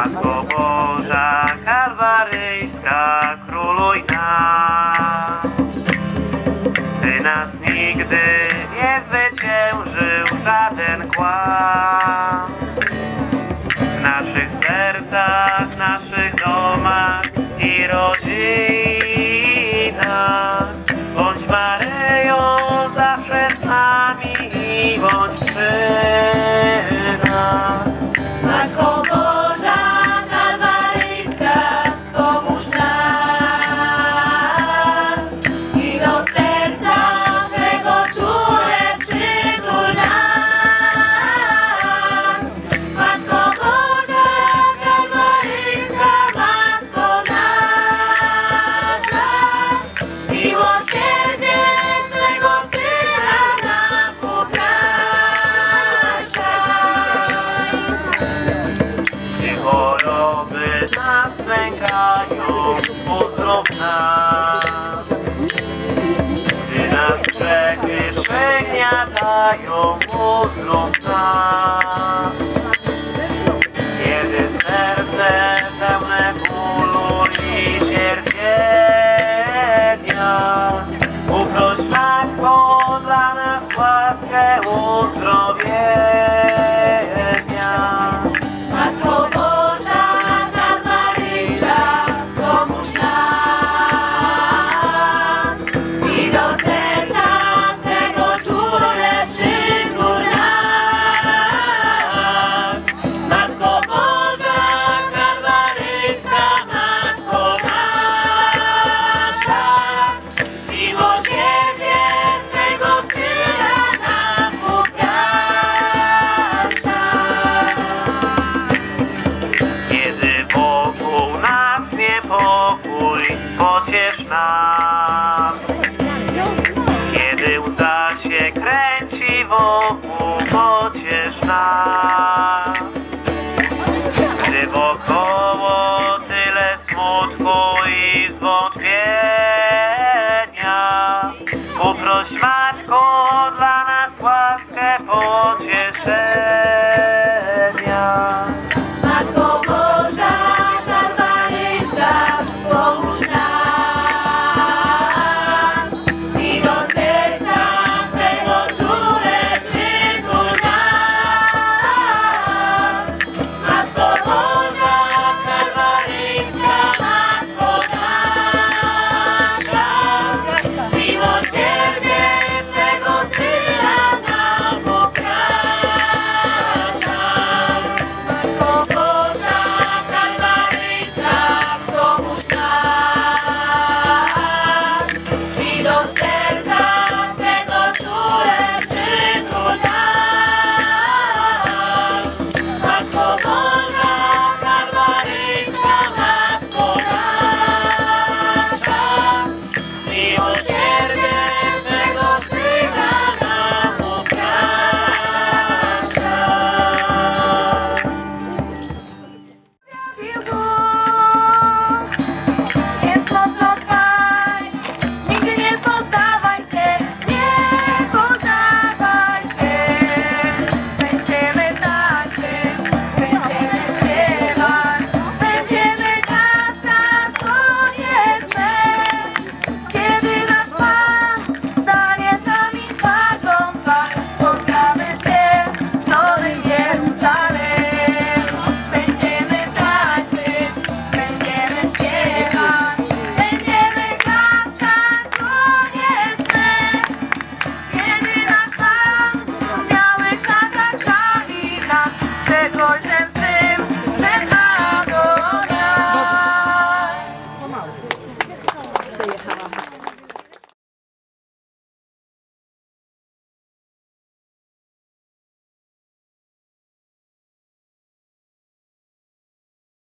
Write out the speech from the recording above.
Matko Boża Kalwaryjska, króluj nam. Ty nas nigdy nie zwyciężył żaden kłam. W naszych sercach, naszych domach i rodzinie. choroby nas lękają, pozdrow nas. Gdy nas przegniatają, pozdrow nas. nas. Kiedy łza się kręci wokół, pociesz nas. Gdy wokoło tyle smutku i zwątpienia, uproś Matko dla golden